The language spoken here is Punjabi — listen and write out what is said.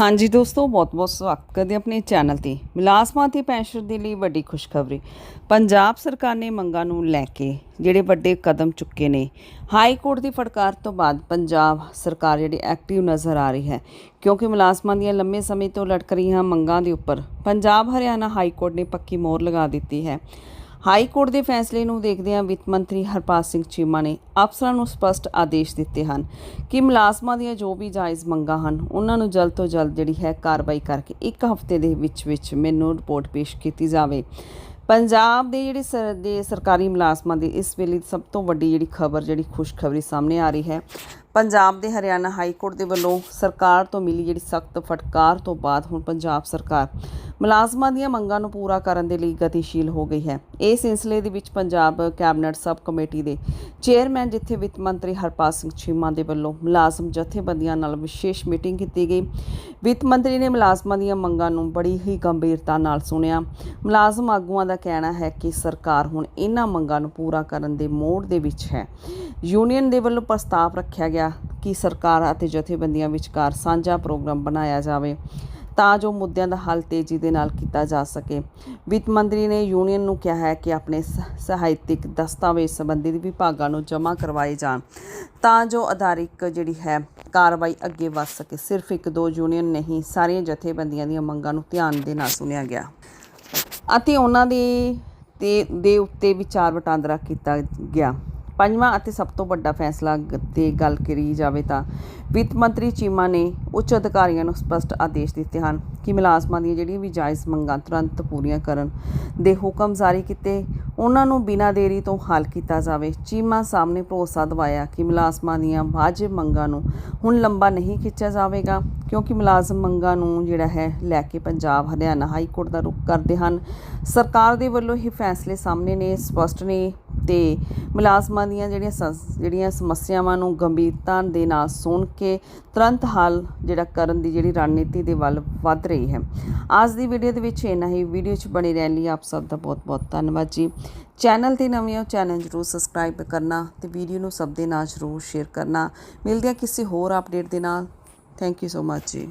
ਹਾਂਜੀ ਦੋਸਤੋ, ਬਹੁਤ-ਬਹੁਤ ਸਵਾਗਤ ਕਰਦੇ ਆਪਣੇ ਚੈਨਲ ਤੇ। ਮੁਲਾਜ਼ਮਾਂ ਤੇ ਪੈਨਸ਼ਨ ਦੇ ਲਈ ਵੱਡੀ ਖੁਸ਼ਖਬਰੀ। ਪੰਜਾਬ ਸਰਕਾਰ ਨੇ ਮੰਗਾਂ ਨੂੰ ਲੈ ਕੇ ਜਿਹੜੇ ਵੱਡੇ ਕਦਮ ਚੁੱਕੇ ਨੇ, ਹਾਈ ਕੋਰਟ ਦੀ ਫਟਕਾਰ ਤੋਂ ਬਾਅਦ ਪੰਜਾਬ ਸਰਕਾਰ ਜਿਹੜੀ ਐਕਟਿਵ ਨਜ਼ਰ ਆ ਰਹੀ ਹੈ। ਕਿਉਂਕਿ ਮੁਲਾਜ਼ਮਾਂ ਦੀਆਂ ਲੰਮੇ ਸਮੇਂ ਤੋਂ ਲਟਕ ਰਹੀਆਂ ਮੰਗਾਂ ਦੇ ਉੱਪਰ ਪੰਜਾਬ ਹਰਿਆਣਾ ਹਾਈ ਕੋਰਟ ਨੇ ਪੱਕੀ ਮੋਹਰ ਲਗਾ ਦਿੱਤੀ ਹੈ। ਹਾਈ ਕੋਰਟ ਦੇ ਫੈਸਲੇ ਨੂੰ ਦੇਖਦਿਆਂ ਵਿੱਤ ਮੰਤਰੀ ਹਰਪਾਲ ਸਿੰਘ ਚੀਮਾ ਨੇ ਅਫਸਰਾਂ ਨੂੰ ਸਪਸ਼ਟ ਆਦੇਸ਼ ਦਿੱਤੇ ਹਨ ਕਿ ਮੁਲਾਜ਼ਮਾਂ ਦੀਆਂ ਜੋ ਵੀ ਜਾਇਜ਼ ਮੰਗਾਂ ਹਨ, ਉਹਨਾਂ ਨੂੰ ਜਲਦ ਤੋਂ ਜਲਦ ਜਿਹੜੀ ਹੈ ਕਾਰਵਾਈ ਕਰਕੇ ਇੱਕ ਹਫ਼ਤੇ ਦੇ ਵਿੱਚ ਵਿੱਚ ਮੈਨੂੰ ਰਿਪੋਰਟ ਪੇਸ਼ ਕੀਤੀ ਜਾਵੇ। ਪੰਜਾਬ ਦੇ ਜਿਹੜੇ ਸਰ, ਦੇ ਸਰਕਾਰੀ ਮੁਲਾਜ਼ਮਾਂ ਦੀ ਇਸ ਵੇਲੇ ਸਭ ਤੋਂ ਵੱਡੀ ਜਿਹੜੀ ਖਬਰ, ਜਿਹੜੀ ਖੁਸ਼ਖਬਰੀ ਸਾਹਮਣੇ ਆ ਰਹੀ ਹੈ ਪੰਜਾਬ ਦੇ ਹਰਿਆਣਾ ਹਾਈ ਕੋਰਟ ਦੇ ਵੱਲੋਂ ਸਰਕਾਰ ਤੋਂ ਮਿਲੀ ਜਿਹੜੀ ਸਖਤ ਫਟਕਾਰ ਤੋਂ ਬਾਅਦ ਹੁਣ ਪੰਜਾਬ ਸਰਕਾਰ ਮੁਲਾਜ਼ਮਾਂ ਦੀਆਂ ਮੰਗਾਂ ਨੂੰ ਪੂਰਾ ਕਰਨ ਦੇ ਲਈ ਗਤੀਸ਼ੀਲ ਹੋ ਗਈ ਹੈ। ਇਸ ਸਿਲਸਿਲੇ ਦੇ ਵਿੱਚ ਪੰਜਾਬ ਕੈਬਨਿਟ ਸਬ ਕਮੇਟੀ ਦੇ ਚੇਅਰਮੈਨ ਜਿੱਥੇ ਵਿੱਤ ਮੰਤਰੀ ਹਰਪਾਲ ਸਿੰਘ ਚੀਮਾ ਦੇ ਵੱਲੋਂ ਮੁਲਾਜ਼ਮ ਜਥੇਬੰਦੀਆਂ ਨਾਲ ਵਿਸ਼ੇਸ਼ ਮੀਟਿੰਗ ਕੀਤੀ ਗਈ, ਵਿੱਤ ਮੰਤਰੀ ਨੇ ਮੁਲਾਜ਼ਮਾਂ ਦੀਆਂ ਮੰਗਾਂ ਨੂੰ ਬੜੀ ਹੀ ਗੰਭੀਰਤਾ ਨਾਲ ਸੁਣਿਆ। ਮੁਲਾਜ਼ਮ ਆਗੂਆਂ ਦਾ ਕਹਿਣਾ ਹੈ ਕਿ ਸਰਕਾਰ ਹੁਣ ਇਹਨਾਂ ਮੰਗਾਂ ਨੂੰ ਪੂਰਾ ਕਰਨ ਦੇ ਮੋੜ ਦੇ ਵਿੱਚ ਹੈ। ਯੂਨੀਅਨ ਦੇ ਵੱਲੋਂ ਪ੍ਰਸਤਾਵ ਰੱਖਿਆ ਗਿਆ ਕਿ ਸਰਕਾਰ ਅਤੇ ਜਥੇਬੰਦੀਆਂ ਵਿਚਕਾਰ ਸਾਂਝਾ ਪ੍ਰੋਗਰਾਮ ਬਣਾਇਆ ਜਾਵੇ ਤਾਂ ਜੋ ਮੁੱਦਿਆਂ ਦਾ ਹੱਲ ਤੇਜ਼ੀ ਦੇ ਨਾਲ ਕੀਤਾ ਜਾ ਸਕੇ। ਵਿੱਤ ਮੰਤਰੀ ਨੇ ਯੂਨੀਅਨ ਨੂੰ ਕਿਹਾ ਹੈ ਕਿ ਆਪਣੇ ਸ- ਸਹਾਇਤਿਕ ਦਸਤਾਵੇਜ਼ ਸੰਬੰਧੀ ਵਿਭਾਗਾਂ ਨੂੰ ਜਮ੍ਹਾਂ ਕਰਵਾਏ ਜਾਣ ਤਾਂ ਜੋ ਆਧਾਰਿਕ ਜਿਹੜੀ ਹੈ ਕਾਰਵਾਈ ਅੱਗੇ ਵਧ ਸਕੇ। ਸਿਰਫ ਇੱਕ ਦੋ ਯੂਨੀਅਨ ਨਹੀਂ, ਸਾਰੀਆਂ ਜਥੇਬੰਦੀਆਂ ਦੀਆਂ ਮੰਗਾਂ ਨੂੰ ਧਿਆਨ ਦੇ ਨਾਲ ਸੁਣਿਆ ਗਿਆ ਅਤੇ ਉਹਨਾਂ ਦੇ ਤੇ, ਦੇ ਉੱਤੇ ਵਿਚਾਰ ਵਟਾਂਦਰਾ ਕੀਤਾ ਗਿਆ। ਪੰਜਵਾਂ ਅਤੇ ਸਭ ਤੋਂ ਵੱਡਾ ਫੈਸਲਾ ਤੇ ਗੱਲ ਕਰੀ ਜਾਵੇ ਤਾਂ ਵਿੱਤ ਮੰਤਰੀ ਚੀਮਾ ਨੇ ਉੱਚ ਅਧਿਕਾਰੀਆਂ ਨੂੰ ਸਪਸ਼ਟ ਆਦੇਸ਼ ਦਿੱਤੇ ਹਨ ਕਿ ਮੁਲਾਜ਼ਮਾਂ ਦੀਆਂ ਜਿਹੜੀਆਂ ਵੀ ਜਾਇਜ਼ ਮੰਗਾਂ ਤੁਰੰਤ ਪੂਰੀਆਂ ਕਰਨ ਦੇ ਹੁਕਮ ਜਾਰੀ ਕੀਤੇ। ਉਹਨਾਂ ਨੂੰ ਬਿਨਾਂ ਦੇਰੀ ਤੋਂ ਹੱਲ ਕੀਤਾ ਜਾਵੇ। ਚੀਮਾ ਸਾਹਮਣੇ ਭਰੋਸਾ ਦਵਾਇਆ ਕਿ ਮੁਲਾਜ਼ਮਾਂ ਦੀਆਂ ਵਾਜਬ ਮੰਗਾਂ ਨੂੰ ਹੁਣ ਲੰਬਾ ਨਹੀਂ ਖਿੱਚਿਆ ਜਾਵੇਗਾ, ਕਿਉਂਕਿ ਮੁਲਾਜ਼ਮ ਮੰਗਾਂ ਨੂੰ ਜਿਹੜਾ ਹੈ ਲੈ ਕੇ ਪੰਜਾਬ, ਹਰਿਆਣਾ ਹਾਈ ਕੋਰਟ ਦਾ ਰੁਖ ਕਰਦੇ ਹਨ। ਸਰਕਾਰ ਦੇ ਵੱਲੋਂ ਇਹ ਫੈਸਲੇ ਸਾਹਮਣੇ ਨੇ, ਸਪਸ਼ਟ ਨੇ ਤੇ ਮੁਲਾਜ਼ਮਾਂ ਦੀਆਂ ਜਿਹੜੀਆਂ ਸੰ- ਜਿਹੜੀਆਂ ਸਮੱਸਿਆਵਾਂ ਨੂੰ ਗੰਭੀਰਤਾ ਦੇ ਨਾਲ ਸੁਣ ਕੇ ਤੁਰੰਤ ਹੱਲ ਜਿਹੜਾ ਕਰਨ ਦੀ ਜਿਹੜੀ ਰਣਨੀਤੀ ਦੇ ਵੱਲ ਵੱਧ ਰਹੀ ਹੈ। ਅੱਜ ਦੀ ਵੀਡੀਓ ਦੇ ਵਿੱਚ ਇੰਨਾ ਹੀ। ਵੀਡੀਓ 'ਚ ਬਣੇ ਰਹਿਣ ਲਈ ਆਪ ਸਭ ਦਾ ਬਹੁਤ ਬਹੁਤ ਧੰਨਵਾਦ ਜੀ। ਚੈਨਲ ਤੇ ਨਵੇਂ ਹੋ ਚੈਨਲ ਜਰੂਰ ਸਬਸਕ੍ਰਾਈਬ ਕਰਨਾ ਤੇ ਵੀਡੀਓ ਨੂੰ ਸਭ ਦੇ ਨਾਲ ਜਰੂਰ ਸ਼ੇਅਰ ਕਰਨਾ। ਮਿਲਦੇ ਹਾਂ ਕਿਸੇ ਹੋਰ ਅਪਡੇਟ ਦੇ ਨਾਲ। ਥੈਂਕ ਯੂ ਸੋ ਮਚ ਜੀ।